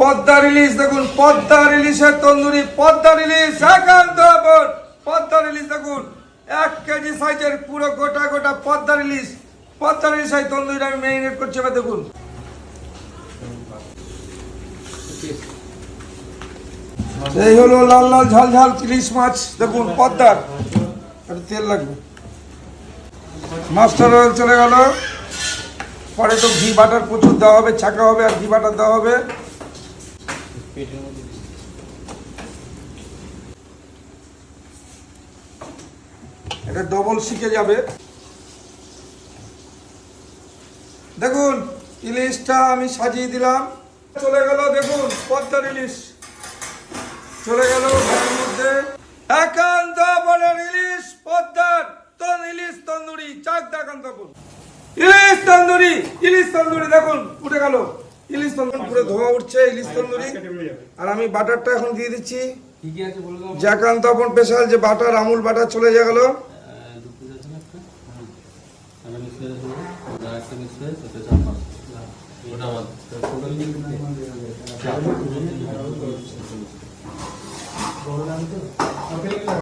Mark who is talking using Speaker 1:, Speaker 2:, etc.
Speaker 1: Padma release, দেখুন, পদ্মা রিলিজের tandoori, Padma release, একান্ত পদ্মা রিলিজ, দেখুন, এক কেজি সাইজের পুরো গোটা গোটা পদ্মা রিলিজ। পদ্মা রিলিজ সাইজ তন্দুরি আমি মেরিনেট করছি, এবার দেখুন। এই হলো লাল লাল, ঝাল ঝাল ইলিশ মাছ, দেখুন, পদ্মার। একটু তেল লাগবে। মাস্টার অয়েল চলে গেল। পরে তো ঘি বাটার প্রচুর দেওয়া হবে, ছাকা হবে, আর ঘি বাটার দেওয়া হবে। এটা ডবল শিখে যাবে। দেখুন, ইলিশটা আমি সাজিয়ে দিলাম। চলে গেল, দেখুন, পদ্মার ইলিশ। চলে গেল ঘরের মধ্যে। একান্ত বলের ইলিশ, পদ্মার। তন ইলিশ, তন্দুরি, চাক দেখান তখন। ইলিশ, তন্দুরি ইলিশ, তন্দুরি, দেখুন, উঠে গেল। পুরো ধোয়া উঠছে ইলিশ তন্দুরি আর আমি বাটারটা এখন দিয়ে দিচ্ছি।
Speaker 2: কি কি আছে বলে দাও?
Speaker 1: জ্যাকান্ত আপন স্পেশাল যে বাটার আমুল বাটার চলে যা গেল।
Speaker 2: ওটা